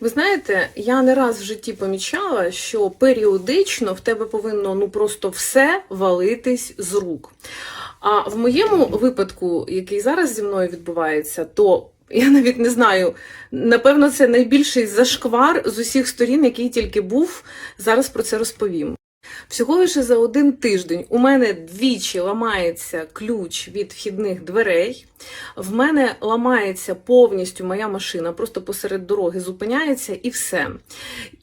Ви знаєте, я не раз в житті помічала, що періодично в тебе повинно ну просто все валитись з рук. А в моєму випадку, який зараз зі мною відбувається, то я навіть не знаю, напевно, це найбільший зашквар з усіх сторін, який тільки був. Зараз про це розповім. Всього лише за один тиждень у мене двічі ламається ключ від вхідних дверей. В мене ламається повністю моя машина, просто посеред дороги зупиняється і все.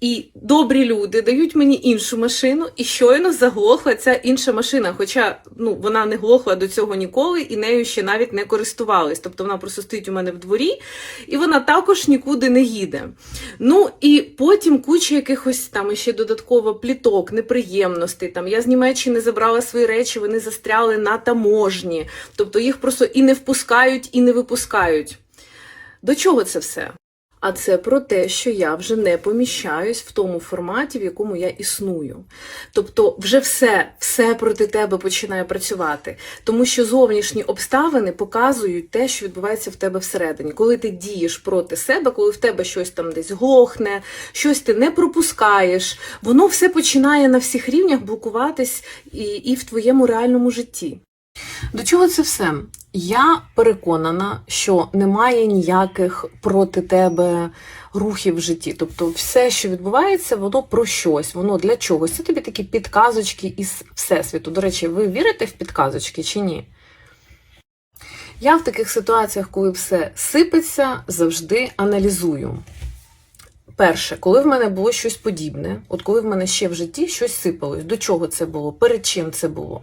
І добрі люди дають мені іншу машину, і щойно заглохла ця інша машина. Хоча ну, вона не глохла до цього ніколи і нею ще навіть не користувались. Тобто вона просто стоїть у мене в дворі, і вона також нікуди не їде. Ну і потім куча якихось там ще додатково пліток, неприємностей. Там я з Німеччини забрала свої речі, вони застряли на таможні. Тобто їх просто і не впускають, і не випускають. До чого це все? А це про те, що я вже не поміщаюсь в тому форматі, в якому я існую. Тобто, вже все, все проти тебе починає працювати, тому що зовнішні обставини показують те, що відбувається в тебе всередині. Коли ти дієш проти себе, коли в тебе щось там десь глохне, щось ти не пропускаєш, воно все починає на всіх рівнях блокуватись і, і в твоєму реальному житті. До чого це все? Я переконана, що немає ніяких проти тебе рухів в житті. Тобто, все, що відбувається, воно про щось, воно для чогось. Це тобі такі підказочки із всесвіту. До речі, ви вірите в підказочки чи ні? Я в таких ситуаціях, коли все сипеться, завжди аналізую. Перше, коли в мене було щось подібне, от коли в мене ще в житті щось сипалось, до чого це було, перед чим це було.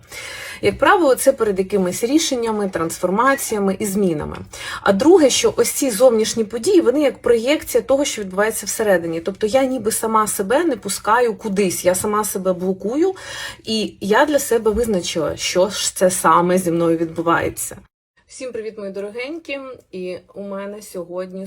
Як правило, це перед якимись рішеннями, трансформаціями і змінами. А друге, що ось ці зовнішні події, вони як проєкція того, що відбувається всередині. Тобто я ніби сама себе не пускаю кудись, я сама себе блокую, і я для себе визначила, що ж це саме зі мною відбувається. Всім привіт, мої дорогенькі! І у мене сьогодні